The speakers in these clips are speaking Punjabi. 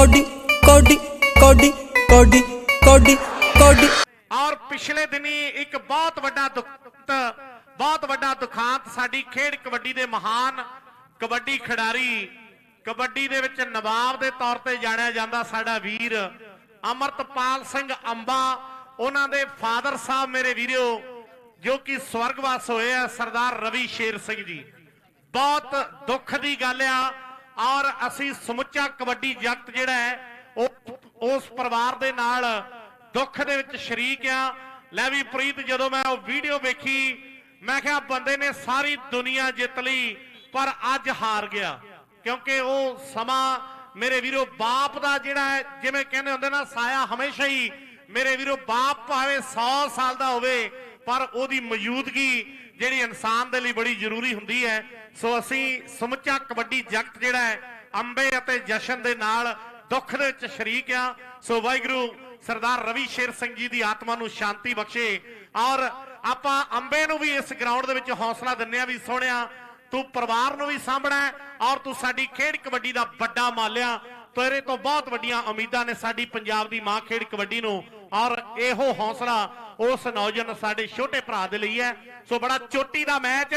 ਕੋਡੀ ਕੋਡੀ ਕੋਡੀ ਕੋਡੀ ਕੋਡੀ ਕੋਡੀ। ਔਰ ਪਿਛਲੇ ਦਿਨੀ ਇੱਕ ਬਹੁਤ ਵੱਡਾ ਦੁੱਖ, ਬਹੁਤ ਵੱਡਾ ਦੁਖਾਂਤ ਸਾਡੀ ਖੇਡ ਕਬੱਡੀ ਦੇ ਮਹਾਨ ਕਬੱਡੀ ਖਿਡਾਰੀ, ਕਬੱਡੀ ਦੇ ਵਿੱਚ ਨਵਾਬ ਦੇ ਤੌਰ ਤੇ ਜਾਣਿਆ ਜਾਂਦਾ ਸਾਡਾ ਵੀਰ ਅਮਰਤਪਾਲ ਸਿੰਘ ਅੰਬਾ। ਉਹਨਾਂ ਦੇ ਫਾਦਰ ਸਾਹਿਬ ਮੇਰੇ ਵੀਰੋ, ਜੋ ਕਿ ਸਵਰਗਵਾਸ ਹੋਏ ਆ ਸਰਦਾਰ ਰਵੀ ਸ਼ੇਰ ਸਿੰਘ ਜੀ। ਬਹੁਤ ਦੁੱਖ ਦੀ ਗੱਲ ਆ ਔਰ ਅਸੀਂ ਸਮੁੱਚਾ ਕਬੱਡੀ ਜਗਤ ਜਿਹੜਾ ਹੈ, ਉਹ ਉਸ ਪਰਿਵਾਰ ਦੇ ਨਾਲ ਦੁੱਖ ਦੇ ਵਿੱਚ ਸ਼ਰੀਕ ਆ ਲੈ ਵੀ ਪ੍ਰੀਤ, ਜਦੋਂ ਮੈਂ ਉਹ ਵੀਡੀਓ ਵੇਖੀ, ਮੈਂ ਕਿਹਾ ਬੰਦੇ ਨੇ ਸਾਰੀ ਦੁਨੀਆ ਜਿੱਤ ਲਈ, ਪਰ ਅੱਜ ਹਾਰ ਗਿਆ। ਕਿਉਂਕਿ ਉਹ ਸਮਾਂ ਮੇਰੇ ਵੀਰੋ ਬਾਪ ਦਾ ਜਿਹੜਾ ਹੈ, ਜਿਵੇਂ ਕਹਿੰਦੇ ਹੁੰਦੇ ਨਾ, ਸਾਇਆ ਹਮੇਸ਼ਾ ਹੀ ਮੇਰੇ ਵੀਰੋ ਬਾਪ ਭਾਵੇਂ 100 ਸਾਲ ਦਾ ਹੋਵੇ ਪਰ ਉਹਦੀ ਮੌਜੂਦਗੀ ਜਿਹੜੀ ਇਨਸਾਨ ਦੇ ਲਈ ਬੜੀ ਜ਼ਰੂਰੀ ਹੁੰਦੀ ਹੈ। ਸੋ ਅਸੀਂ ਸਮੁੱਚਾ ਕਬੱਡੀ ਜਗਤ ਜਿਹੜਾ ਹੈ, ਅੰਬੇ ਅਤੇ ਜਸ਼ਨ ਦੇ ਨਾਲ ਦੁੱਖ ਦੇ ਵਿੱਚ ਸ਼ਰੀਕ ਆ ਸੋ ਵਾਹਿਗੁਰੂ ਸਰਦਾਰ ਰਵੀ ਸ਼ੇਰ ਸਿੰਘ ਜੀ ਦੀ ਆਤਮਾ ਨੂੰ ਸ਼ਾਂਤੀ ਬਖਸ਼ੇ ਔਰ ਆਪਾਂ ਅੰਬੇ ਨੂੰ ਵੀ ਇਸ ਗਰਾਊਂਡ ਦੇ ਵਿੱਚ ਹੌਸਲਾ ਦਿੰਨੇ ਆ ਵੀ ਸੋਹਣਿਆ, ਤੂੰ ਪਰਿਵਾਰ ਨੂੰ ਵੀ ਸਾਂਭਣਾ ਔਰ ਤੂੰ ਸਾਡੀ ਖੇਡ ਕਬੱਡੀ ਦਾ ਵੱਡਾ ਮਾਲਿਆ। ਤੇਰੇ ਤੋਂ ਬਹੁਤ ਵੱਡੀਆਂ ਉਮੀਦਾਂ ਨੇ ਸਾਡੀ ਪੰਜਾਬ ਦੀ ਮਾਂ ਖੇਡ ਕਬੱਡੀ ਨੂੰ। ਔਰ ਇਹੋ ਹੌਸਲਾ ਉਸ ਨੌਜਵਾਨ ਸਾਡੇ ਛੋਟੇ ਭਰਾ ਦੇ ਲਈ ਹੈ। ਸੋ ਬੜਾ ਚੋਟੀ ਦਾ ਮੈਚ।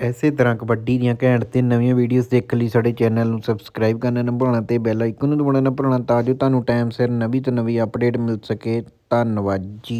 ਐਸੇ ਤਰ੍ਹਾਂ ਕਬੱਡੀ ਦੀਆਂ ਘੈਂਟ ਤੇ ਨਵੀਆਂ ਵੀਡੀਓਜ਼ ਦੇਖਣ ਲਈ ਸਾਡੇ ਚੈਨਲ ਨੂੰ ਸਬਸਕ੍ਰਾਈਬ ਕਰਨਾ ਨਾ ਭੁੱਲਣਾ ਤੇ ਬੈਲ ਆਈਕਨ ਨੂੰ ਦਬਾਉਣਾ ਨਾ ਭੁੱਲਣਾ ਤਾਂ ਜੋ ਤੁਹਾਨੂੰ ਟਾਈਮ ਸਿਰ ਨਵੀਂ ਤੋਂ ਨਵੀਂ ਅਪਡੇਟ ਮਿਲ ਸਕੇ। ਧੰਨਵਾਦ ਜੀ।